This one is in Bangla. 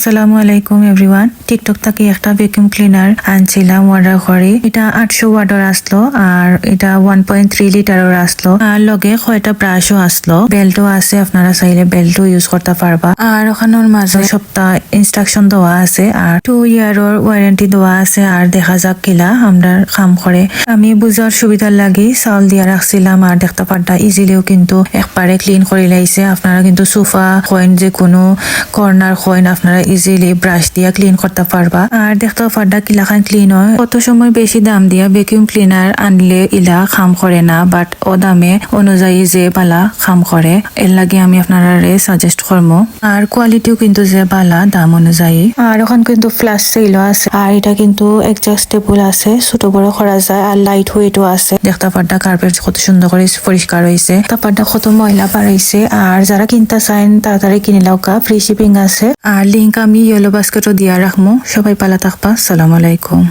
আসসালামু আলাইকুম এভরিওয়ান টিকটক থেকে একটা ভ্যাকুয়াম ক্লিনার আনছিলাম অর্ডার করে। এটা আটশো ওয়ার্ডার আসলো আর এটা ওয়ান পয়েন্ট থ্রি লিটারের আসলো। আর লগে কয়টা ব্রাশও আসলো। বেল্টও আছে, আপনারা চাইলে বেল্টও ইউজ করতে পারবা। আর ওখানের মাঝে সপ্তাহ ইনস্ট্রাকশন দেওয়া আছে আর টু ইয়ারের ওয়ারেন্টি দেওয়া আছে আর দেখা যাক কিলা আমরা কাম করে আমি বুঝার সুবিধার লাগি চাউল দিয়া রাখছিলাম আর দেখতে পারতা ইজিলিও কিন্তু একবারে ক্লিন করে লাইছে। আপনারা কিন্তু সোফা কয়েন যে কোনো কর্নার কয়েন আপনারা ইজিলি ব্রাশ দিয়া ক্লিন করতে পারবা। আর দেখতে পারতা কিলাখান ক্লিন হয়, কত সময় বেশি দাম দিয়া ভ্যাকুয়াম ক্লিনার আনলে ইলা কাম করে না বাট ও দামে অনুযায়ী যে বালা কাম করে, এর লাগে আমি আপনারা সাজেস্ট করব আর কোয়ালিটিও কিন্তু যে বালা, দাম অনুযায়ী। আর ওখান কিন্তু ফ্লাশ সেলও আছে, আর এটা কিন্তু অ্যাডজাস্টেবল আছে, ছোট বড় করা যায়, আর লাইট ওয়েটও আছে। দেখতে পারটা কার্পেট কত সুন্দর করে পরিষ্কার হয়েছে তারপরটা কত ময়লা বাড়াইছে, আর যারা কিনতে চান তাড়াতাড়ি কিনে লাউকা ফ্রি শিপিং আছে। আর লিঙ্ক আমি ইয়েলো বাস্কেটও দিয়া রাখমো। সবাই পালা থাকবা। সালাম আলাইকুম।